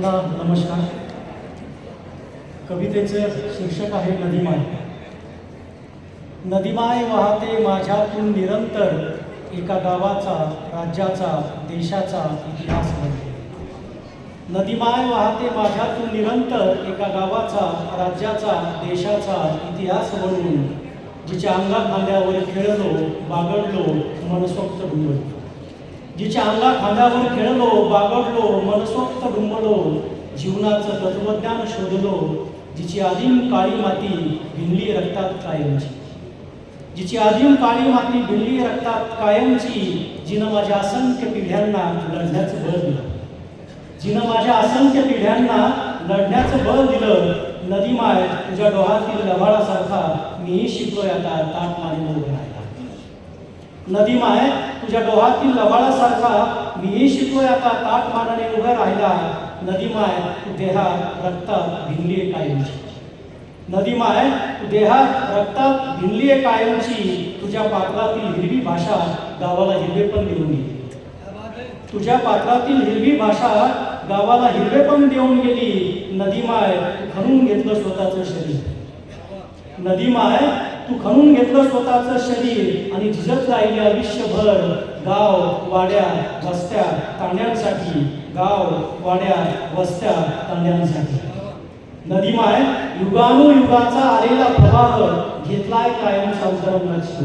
नमस्कार. कवितेचं शीर्षक आहे नदीमाय. नदीमाय वाहते माझ्यातून निरंतर एका गावाचा राज्याचा देशाचा इतिहास बनते नदीमाय वाहते माझ्यातून निरंतर एका गावाचा राज्याचा देशाचा इतिहास बनवून जिच्या अंगात खांद्यावर खेळलो बागडलो मनसोक्त डुंबलो जिच्या अंगा खांद्यावर खेळलो बागडलो मनसोक्त डुंबलो जीवनाचं तत्वज्ञान शोधलो जिची आदिम काळी माती भिनली रक्तात कायमची. जिची आदिम काळी माती भिनली रक्तात कायमची जिनं माझ्या असंख्य पिढ्यांना लढण्याचं बळ दिलं. जिनं माझ्या असंख्य पिढ्यांना लढण्याचं बळ दिलं नदीमाय तुझ्या डोहातील लव्हाळासारखा मीही शिकलोय आता ताट माने राहिला नदी माय तुझ्या डोहातील लवाळासारखा मीही शिकलोय आता. ताट मानाने उभा राहिला. नदीमाय तू देहात रक्तात भिनली कायमची. नदीमाय तू देहात रक्तात भिनली कायमची. तुझ्या पात्रातील हिरवी भाषा गावाला हिरवे पण देऊन गेली. तुझ्या पात्रातील हिरवी भाषा गावाला हिरवे पण देऊन गेली. नदी माय खणून घेतलं स्वतःचं शरीर. नदीमाय तू खणून घेतलं स्वतःचं शरीर आणि झिजत राहिले आयुष्यभर. गाव वाड्या वस्त्या तांड्यांसाठी. गाव वाड्या वस्त्या तांड्यांसाठी. नदीमाय युगानुयुगाचा आलेला प्रवाह घेतलाय कायम अंतरंगात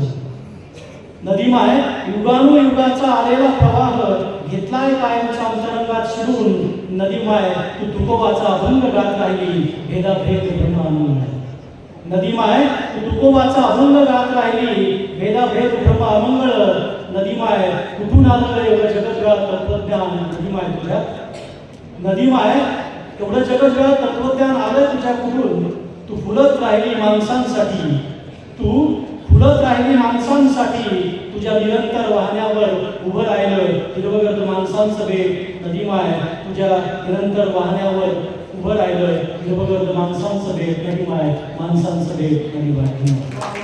नदीमाय युगानुयुगाचा आलेला प्रवाह घेतलाय कायमचा अंतरंगात शिरून. नदीमाय तू तुकोबाचा अभंग गात राहिली. भेदाभेद ब्रह्मानंद नदीमाय तू तुकोबाचा अभंग गात राहिली. भेदाभेद ब्रह्म अमंगळ. नदीमाय कुठून आलं एवढं जगद्गळ तत्वज्ञान नदीमाय तुझ्या. नदीमाय एवढं जगद्गळ तत्वज्ञान आलं तुझ्या कुठून? तू फुलत राहिली माणसांसाठी. तू फुलत राहिली माणसांसाठी. तुझ्या निरंतर वाहण्यावर उभं राहिलं. हिरवगर्द माणसांचं बेट नदीमाय तुझ्या निरंतर वाहण्यावर उभं राहिलं. हिरवगर्द माणसांचं बेट नदीमाय माणसांचं बेट नदीमाय. धन्यवाद.